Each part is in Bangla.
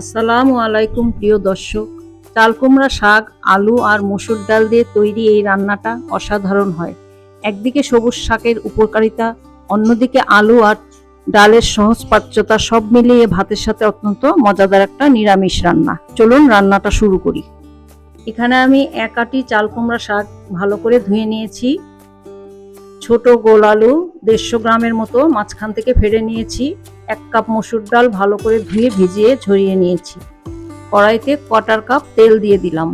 আসসালামু আলাইকুম, প্রিয় দর্শক। চাল কুমড়া শাক, আলু আর মসুর ডাল দিয়ে তৈরি এই রান্নাটা অসাধারণ হয়। একদিকে সবুজ শাকের উপকারিতা, অন্যদিকে আলু আর ডালের সহজপাচ্যতা সব মিলিয়ে ভাতের সাথে অত্যন্ত মজাদার একটা নিরামিষ রান্না। চলুন রান্নাটা শুরু করি। এখানে আমি এক আটি চাল কুমড়া শাক ভালো করে ধুয়ে নিয়েছি। ছোট গোল আলু দেড়শো গ্রামের মতো মাঝখান থেকে ফেড়ে নিয়েছি। এক কাপ মসুর ডাল ভালো করে ধুয়ে ভিজিয়ে ঝরিয়ে নিয়েছি। কড়াইতে কটার কাপ তেল দিয়ে দিলাম।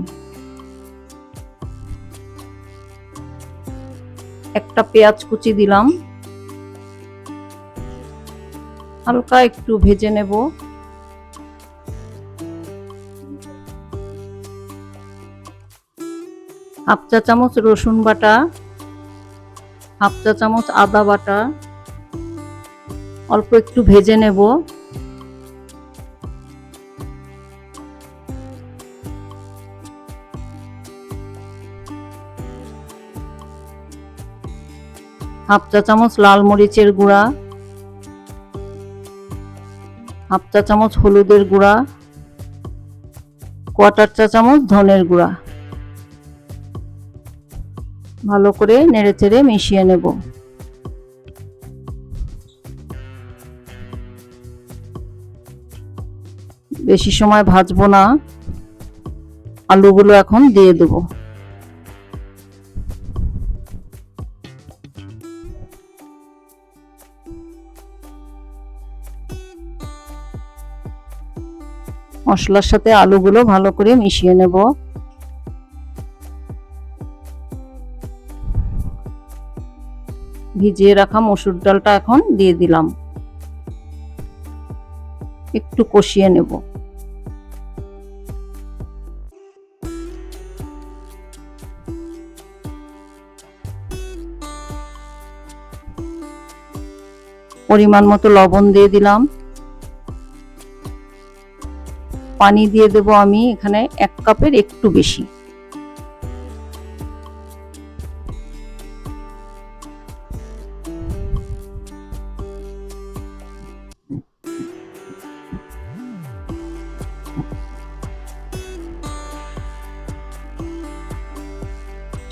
একটা পেঁয়াজ কুচি দিলাম। হালকা একটু ভেজে নেব। হাফ চা চামচ রসুন বাটা, হাফ চা চামচ আদা বাটা অল্প একটু ভেজে নেব। হাফ চা চামচ লাল মরিচের গুঁড়া। হাফ চা চামচ হলুদের গুঁড়া। কোয়াটার চা চামচ ধনের গুঁড়া। ভালো করে নেড়েচেড়ে মিশিয়ে নেব। বেশি সময় ভাজবো না। আলুগুলো এখন দিয়ে দেব। মশলার সাথে আলুগুলো ভালো করে মিশিয়ে নেব। ভিজিয়ে রাখা মসুর ডালটা এখন দিয়ে দিলাম। একটু কষিয়ে নেব। পরিমাণ মতো লবণ দিয়ে দিলাম। পানি দিয়ে দেব আমি এখানে এক কাপের একটু বেশি।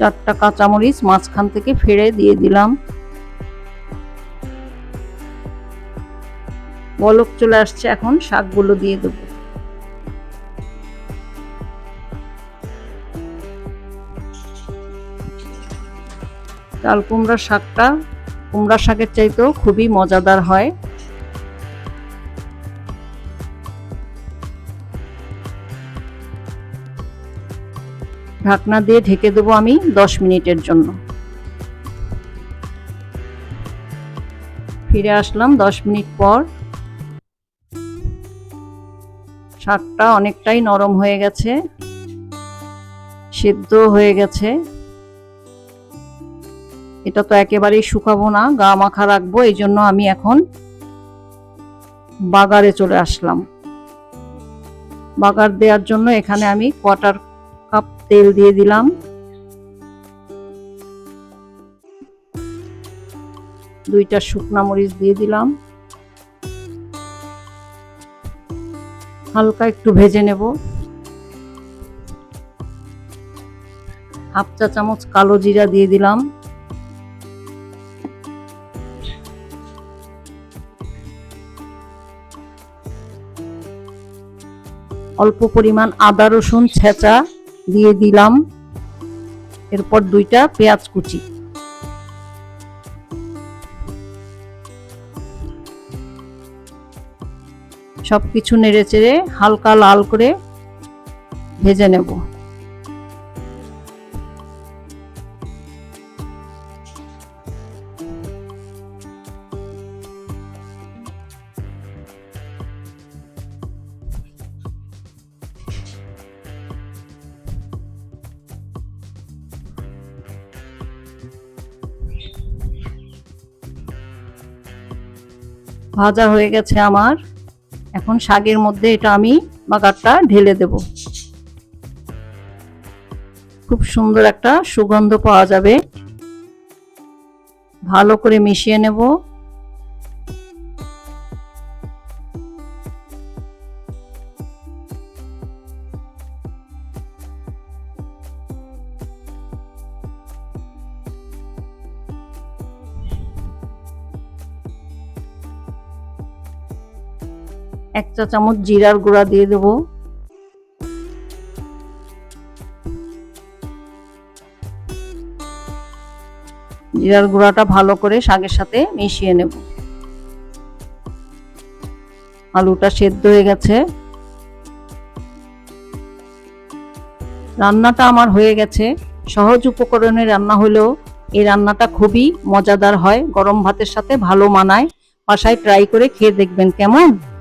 চারটা কাঁচামরিচ মাঝখান থেকে ফেড়ে দিয়ে দিলাম। বলক চলে আসছে এখন, শাকগুলো দিয়ে দেব। চাল কুমড়া শাকটা, কুমড়া শাকের চাইতেও খুবই মজাদার হয়। ঢাকনা দিয়ে ঢেকে দেবো আমি দশ মিনিটের জন্য। ফিরে আসলাম দশ মিনিট পর। শাকটা অনেকটাই নরম হয়ে গেছে, সেদ্ধ হয়ে গেছে। এটা তো একেবারেই শুকাবো না, গা মাখা রাখব, এই জন্য আমি এখন বাগারে চলে আসলাম। বাগার দেওয়ার জন্য এখানে আমি কোয়ার্টার কাপ তেল দিয়ে দিলাম। দুইটা শুকনা মরিচ দিয়ে দিলাম। হালকা একটু ভেজে নেব। হাফ চা চামচ কালো জিরা দিয়ে দিলাম। অল্প পরিমাণ আদা রসুন ছেঁচা দিয়ে দিলাম। এরপর দুইটা পেঁয়াজ কুচি। সব কিছু নেড়ে চেড়ে হালকা লাল করে ভেজে নেব। ভাজা হয়ে গেছে আমার। এখন শাকের মধ্যে এটা আমি বাগারটা ঢেলে দেব। খুব সুন্দর একটা সুগন্ধ পাওয়া যাবে। ভালো করে মিশিয়ে নেব। এক চা চামচ জিরার গুঁড়া দিয়ে দেব। জিরার গুঁড়াটা ভালো করে শাকের সাথে মিশিয়ে নেব। আলুটা সেদ্ধ হয়ে গেছে। রান্নাটা আমার হয়ে গেছে। সহজ উপকরণে রান্না হলেও এই রান্নাটা খুবই মজাদার হয়। গরম ভাতের সাথে ভালো মানায়। বাসায় ট্রাই করে খেয়ে দেখবেন কেমন?